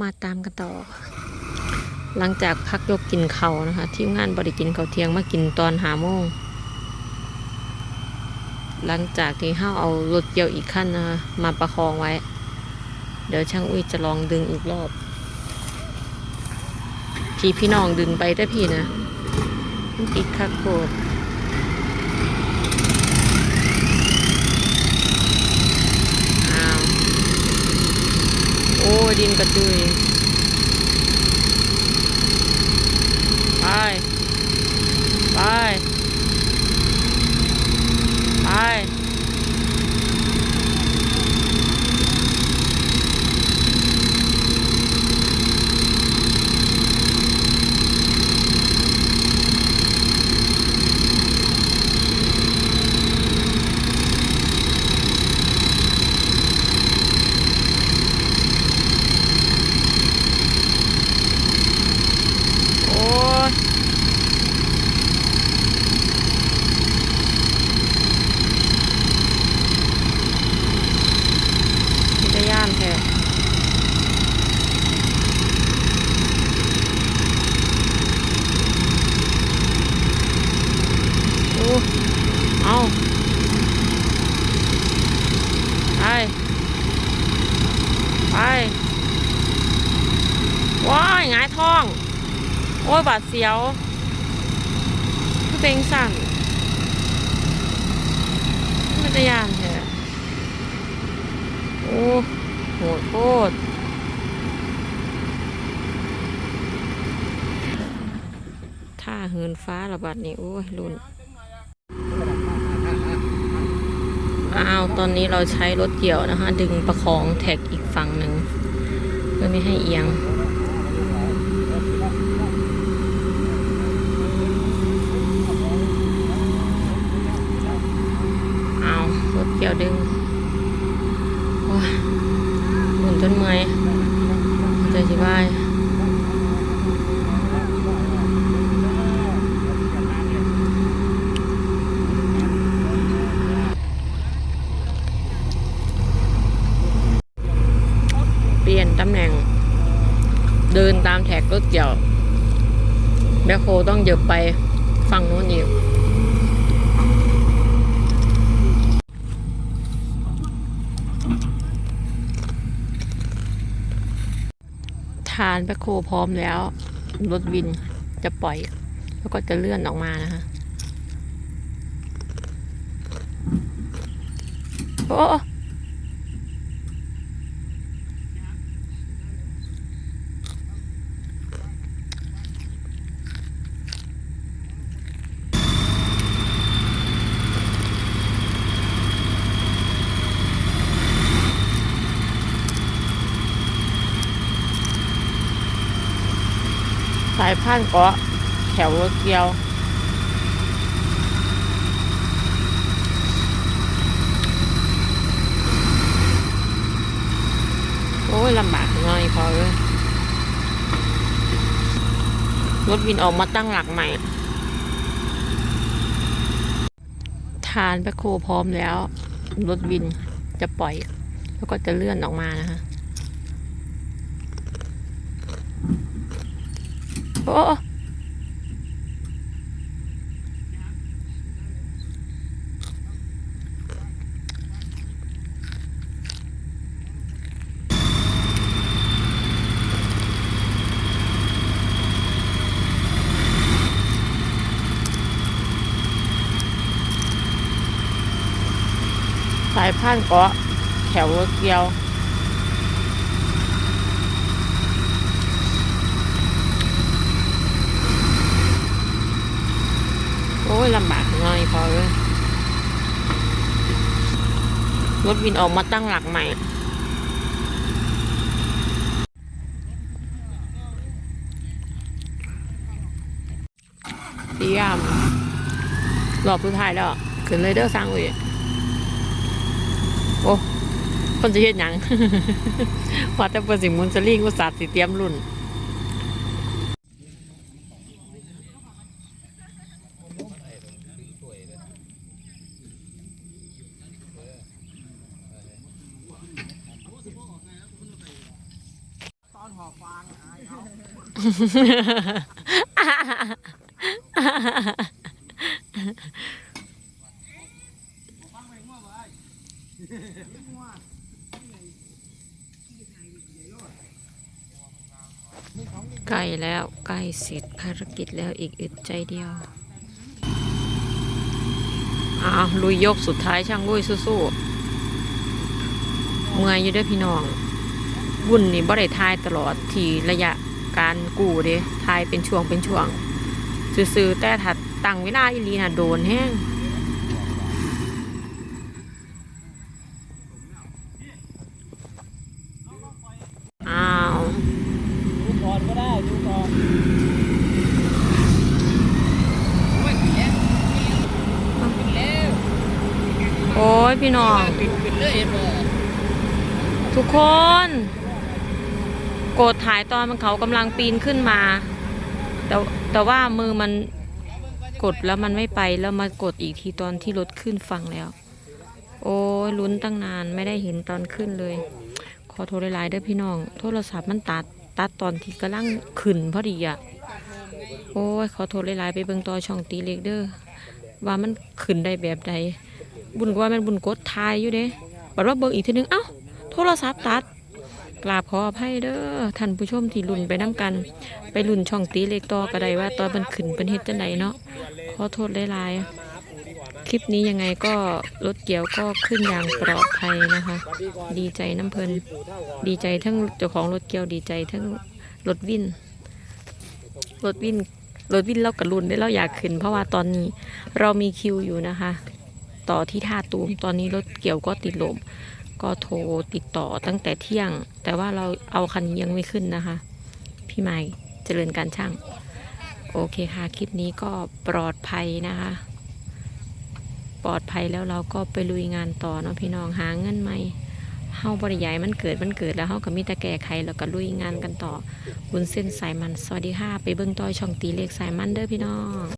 มาตามกันต่อ หลังจากพักยกกินเขานะคะ ทีมงานบริกินเขาเที่ยงมากินตอนหาโมง หลังจากที่ห้าเอารถเกี่ยวอีกขั้นนะคะมาประคองไว้ เดี๋ยวช่างอุ้ยจะลองดึงอีกรอบ พี่พี่น้องดึงไปได้พี่นะมันติดคักโคตรอ้าว โอ้ ดินกระจุยไป ไป โอ้ยมีแต่ย่านแท้โอ้เอา ไป ไป ว้ายหงายท้อง โอ้ยบาดเสียวเป็นสั่นมันจะยานแท้โอ้โหดโคตรท่าเหินฟ้าระบาดนี่ โอ้ยรุน อ้าว ตอนนี้เราใช้รถเกี่ยวนะคะ ดึงประคองแท็กอีกฝั่งหนึ่งเพื่อไม่ให้เอียง เอารถเกี่ยวดึงโอ้ยหมุนจนเมื่อยใจสิบายเปลี่ยนตำแหน่ง เดินตามแท็กรถเกี่ยวแบคโฮต้องเหยบไปฝั่งโน้นอีกทานแบคโคพร้อมแล้ว รถวินจะปล่อย แล้วก็จะเลื่อนออกมานะคะโอ้สายพานเกาะแถวเกียว โอ้ยลำบากหน่อยพอเลยรถวินออกมาตั้งหลักใหม่ ทานแบคโคพร้อมแล้ว รถวินจะปล่อย แล้วก็จะเลื่อนออกมานะคะ โอ้สายพานเกาะแถวเกียว โอ้ ยลำบากหน่อยพอเลยรถวินออกมาตั้งหลักใหม่เตรียมรอบสุดท้ายแล้ว ขึ้นเลยเด้อสร้างเว้ยโอ้คนจะเฮ็ดหยังว่าแต่เปิดสิมุนสลิงก็สาดสิเตรียมรุ่น หอบฟางอายเขาฟังไปมั่วไปมั่ว ใกล้แล้วใกล้เสร็จภารกิจแล้วอีกอึดใจเดียวอ้าวลุยยกสุดท้ายช่างลุยสู้ๆเมื่อยอยู่ด้วยพี่น้อง วุ่นนี่บ่ได้ทายตลอดทีระยะ การกู้เด้ทายเป็นช่วงเป็นช่วงซื่อๆแต่ถ้าตั้งเวลาอีหลีน่ะโดนแห้งอ้าวดูก่อนก็ได้ดูก่อนโอ้ยแย่ขึ้นแล้วโอ้ยพี่น้องขึ้นขึ้นเลยเห็นบ่ทุกคนโกดถ่ายตอนมันเขากำลังปีนขึ้นมา แต่แต่ว่ามือมันกดแล้วมันไม่ไปแล้วมากดอีกทีตอนที่รถขึ้นฝั่งแล้ว โอ้ยลุ้นตั้งนานไม่ได้เห็นตอนขึ้นเลย ขอโทษหลายๆเด้อพี่น้อง โทรศัพท์มันตัดตัดตอนที่กำลังขึ้นพอดีอะโอ้ยขอโทษหลายๆไปเบิ่งต่อช่องตีเล็กเด้อว่ามันขึ้นได้แบบใดบุญกว่ามันบุญกดทายอยู่เด้บัดว่าเบิ่งอีกทีนึงเอ้าโทรศัพท์ตัด กราบขออภัยเด้อท่านผู้ชมที่ลุ่นไปน้ำกัน ไปลุ่นช่องตีเล็กต่อก็ได้ว่าตอนมันขึ้นเป็นเฮ็ดจังไดเนาะขอโทษหลายๆคลิปนี้ยังไงก็รถเกี่ยวก็ขึ้นอย่างปลอดภัยนะคะ ดีใจน้ำเพลินดีใจทั้งเจ้าของรถเกี่ยวดีใจทั้งรถวินรถวินรถวินเรากระลุนได้เราอยากขึ้น เพราะว่าตอนนี้เรามีคิวอยู่นะคะ ต่อที่ท่าตูมตอนนี้รถเกี่ยวก็ติดลม ก็โทรติดต่อตั้งแต่เที่ยง แต่ว่าเราเอาคันนี้ยังไม่ขึ้นนะคะ พี่ไม้เจริญการช่าง โอเคค่ะ คลิปนี้ก็ปลอดภัยนะคะ ปลอดภัยแล้วเราก็ไปลุยงานต่อเนาะพี่น้องหาเงินใหม่เฮาบริยายมันเกิดมันเกิดแล้วเฮาก็มีแต่แก้ไขแล้วก็ลุยงานกันต่อบุญเส้นสายมันสวัสดีค่ะ ไปเบิ่งต่อยช่องตีเลขสายมันเด้อพี่น้อง